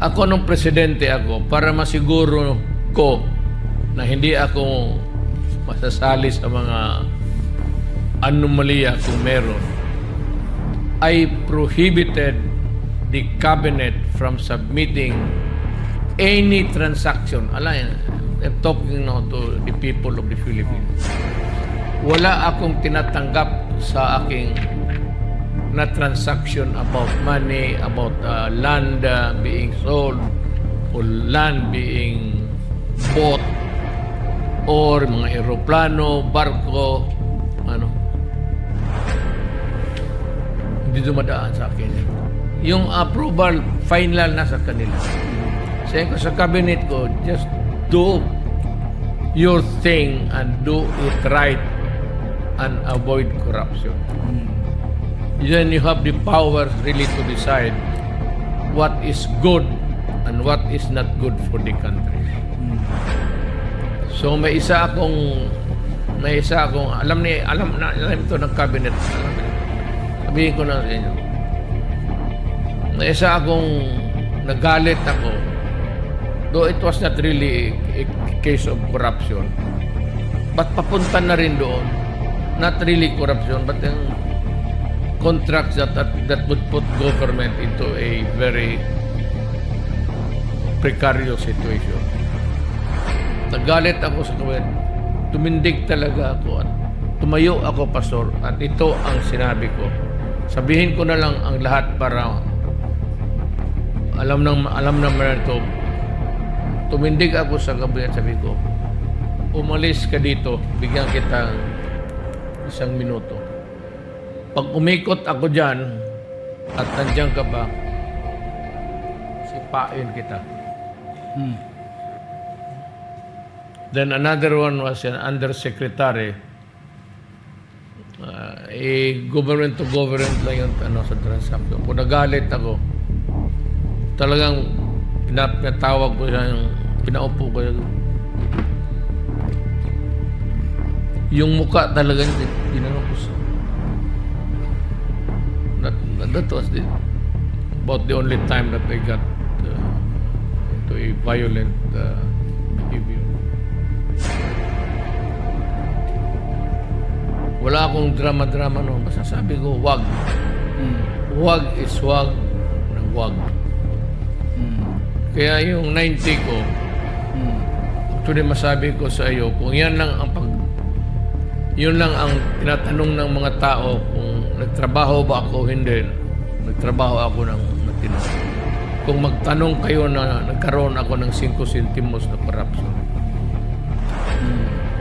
Ako nung presidente ako, para masiguro ko na hindi ako masasali sa mga anomalya kung meron, I prohibited the cabinet from submitting any transaction. Ala, I'm talking now to the people of the Philippines. Wala akong tinatanggap sa aking na transaction about money, about uh, land uh, being sold, or land being bought, or mga eroplano, barko, ano. Hindi dumadaan sa akin. Yung approval, final na sa kanila. Sabi ko sa cabinet ko, just do your thing and do it right and avoid corruption. Then you have the power really to decide what is good and what is not good for the country. So may isa akong may isa akong alam ni alam na alam ito ng cabinet. Sabihin ko na sa inyo. May isa akong nagalit ako though it was not really a case of corruption. But papunta na rin doon. Not really corruption, but yung contracts that, that that would put government into a very precarious situation. Nagalit ako sa gawin. Tumindig talaga ako at tumayo ako, pastor, at ito ang sinabi ko. Sabihin ko na lang ang lahat para alam nang alam naman ito. Tumindig ako sa gabi at sabi ko, umalis ka dito, bigyan kita isang minuto. Pag umikot ako dyan at nandiyan ka ba, sipain kita. Hmm. Then another one was an undersecretary. Uh, eh, government to government lang yung ano, sa transaction. Kung nagalit ako, talagang pinatawag ko siya, yung pinaupo ko siya. Yung muka talaga ginano ko sa... That, that was the, about the only time that I got uh, into a violent uh, behavior. Wala akong drama-drama noon. Basta sabi ko, wag. Hmm. Wag is wag ng wag. Hmm. Kaya yung 90 ko, Hmm. actually masabi ko sa iyo, kung yan lang ang pag... Yun lang ang tinatanong ng mga tao nagtrabaho ba ako hindi. Nagtrabaho ako ng matino. Kung magtanong kayo na nagkaroon ako ng 5 centimos na corruption.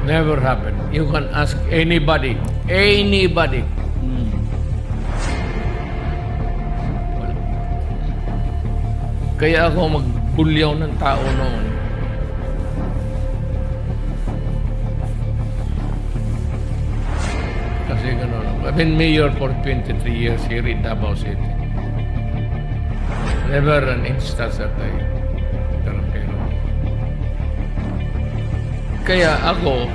Never happened. You can ask anybody. Anybody. Hmm. Kaya ako magbulyaw ng tao noon. Kasi gano'n. I've been mayor for 23 years here in Davao City. Never an instance that I pero Kaya ako,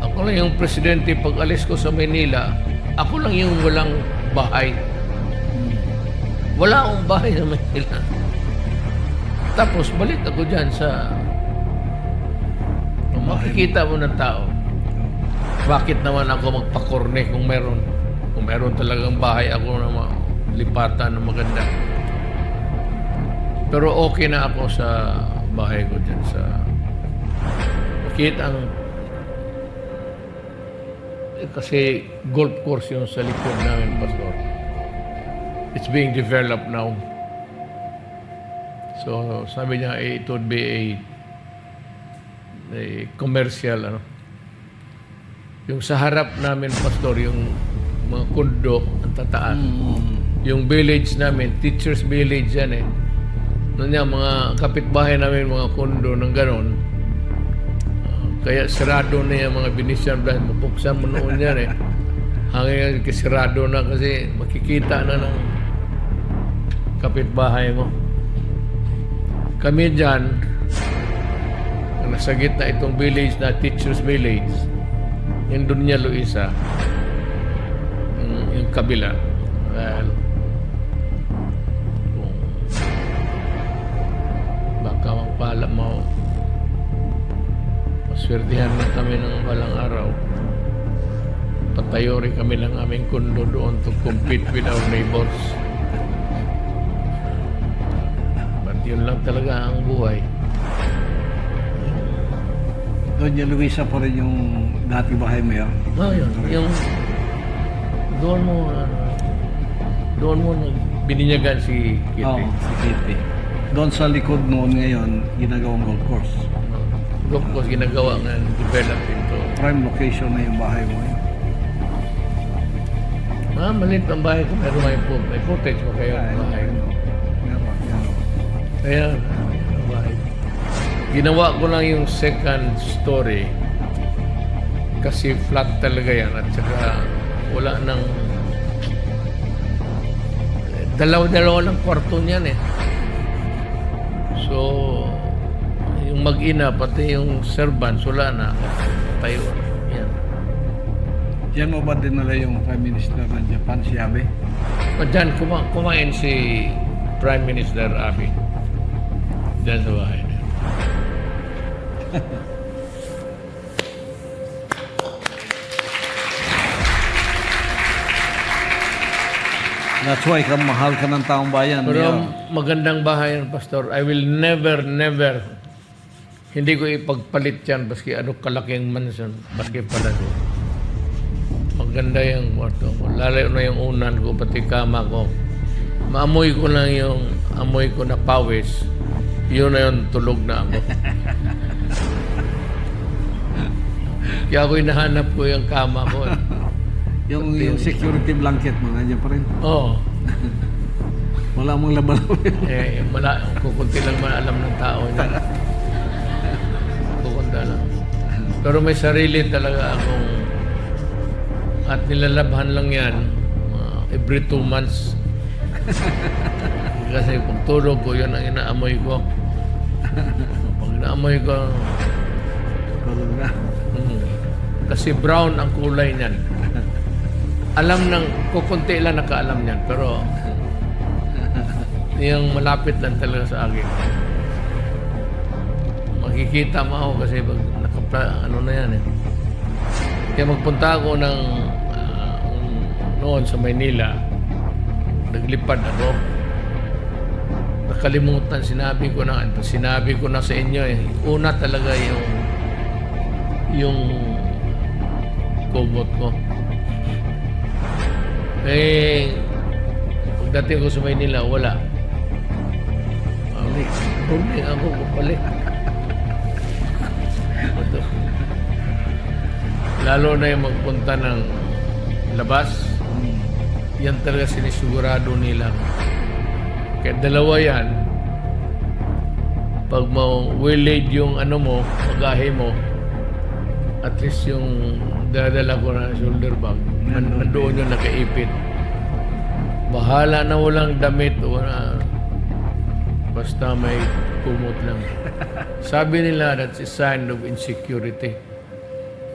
ako lang yung presidente pag alis ko sa Manila, ako lang yung walang bahay. Wala akong bahay sa Manila. Tapos balik ako dyan sa makikita mo ng tao. Bakit naman ako magpakorne kung meron kung meron talagang bahay ako na lipatan na maganda. Pero okay na ako sa bahay ko dyan sa Makita ang eh, kasi golf course yung sa likod namin, Pastor. It's being developed now. So, sabi niya, eh, it would be a, a commercial, ano. Yung sa harap namin, Pastor, yung mga kondo, ang tataas. Hmm. Yung village namin, teacher's village yan eh. Ano niya, mga kapitbahay namin, mga kondo ng ganon. Ah, kaya sirado na yung mga binisyan dahil mabuksan mo noon yan eh. Hanggang yan, sirado na kasi makikita na ng kapitbahay mo. Kami dyan, nasa gitna itong village na teacher's village, yung Dunya Luisa yung, yung kabila. Well kung baka magpala mo maswerdihan na kami ng walang araw. Patayo kami ng aming kondo doon to compete with our neighbors. But yun lang talaga ang buhay. Doña Luisa pa rin yung dati bahay mo yun. Oh, yun. Yung doon mo uh, doon mo nag- bininyagan si Kitty. Oo, si Kitty. Doon sa likod noon ngayon, ginagawang golf course. Golf course ginagawa nga develop into Prime location na yung bahay mo yun. Ah, maliit ang bahay ko. Meron may, po, may footage mo kayo Ay, ng bahay. ano, meron, meron. Kaya, bahay. Ginawa ko lang yung second story kasi flat talaga yan at saka wala nang dalaw-dalawa lang kwarto niyan eh. So, yung mag-ina, pati yung servants, wala na. Tayo. Yan. Diyan mo ba dinala yung Prime Minister ng Japan, si Abe? O dyan, kuma kumain si Prime Minister Abe. Dyan sa bahay niya. That's why ka mahal ka ng taong bayan. Pero Mayor. magandang bahay yan, Pastor. I will never, never, hindi ko ipagpalit yan baski ano kalaking mansion, baski palado. Maganda yung kwarto ko. Lalo na yung unan ko, pati kama ko. Maamoy ko lang yung amoy ko na pawis. Yun na yung tulog na ako. Kaya ako hinahanap ko yung kama ko. eh. Yung, yung security blanket mo, nandiyan pa rin. Oo. Wala mong laban. Eh, wala, kukunti lang man alam ng tao niya. Kukunti lang. Pero may sarili talaga akong at nilalabhan lang yan uh, every two months. Kasi pag tulog ko, yun ang inaamoy ko. Pag inaamoy ko, Tulog na. mm, kasi brown ang kulay niyan. Alam ng, kukunti lang nakaalam niyan, pero yung malapit lang talaga sa akin. Makikita mo ako kasi pag nakapla, ano na yan eh. Kaya magpunta ako ng ah, noon sa Maynila, naglipad ako. Nakalimutan, sinabi ko na, sinabi ko na sa inyo eh. Una talaga yung yung kumot ko. Eh, pagdating ko sa Maynila, wala. Balik. Bumili ako. Ito. Lalo na yung magpunta ng labas, yan talaga sinisigurado nila. Kaya dalawa yan, pag willade yung ano mo, bagahe mo, at least yung dadala ko na shoulder bag, nan- nandoon yung nakaipit. Bahala na walang damit na basta may kumot lang. Sabi nila that's a sign of insecurity.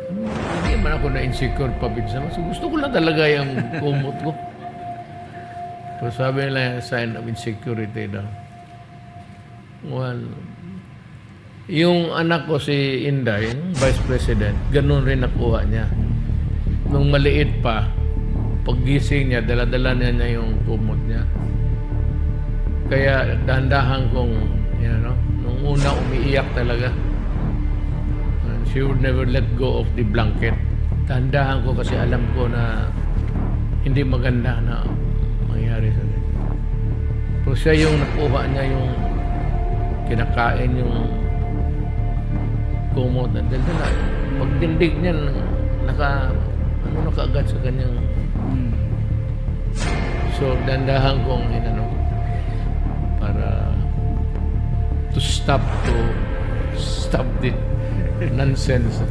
Hmm, Hindi man ako na insecure pa minsan. Mas gusto ko lang talaga yung kumot ko. Pero sabi nila sign of insecurity daw. Well, yung anak ko si Inday, Vice President, ganun rin nakuha niya. Nung maliit pa, paggising niya, daladala niya niya yung kumot niya. Kaya dahan-dahan kong, you know, nung una umiiyak talaga. And she would never let go of the blanket. Dahan-dahan ko kasi alam ko na hindi maganda na mangyari sa kanya. Pero siya yung nakuha niya yung kinakain yung kumot na daldala. Pagdindig niya, naka, ano nakaagad sa kanyang Hmm. So, dandahan kong inano para to stop to stop the nonsense.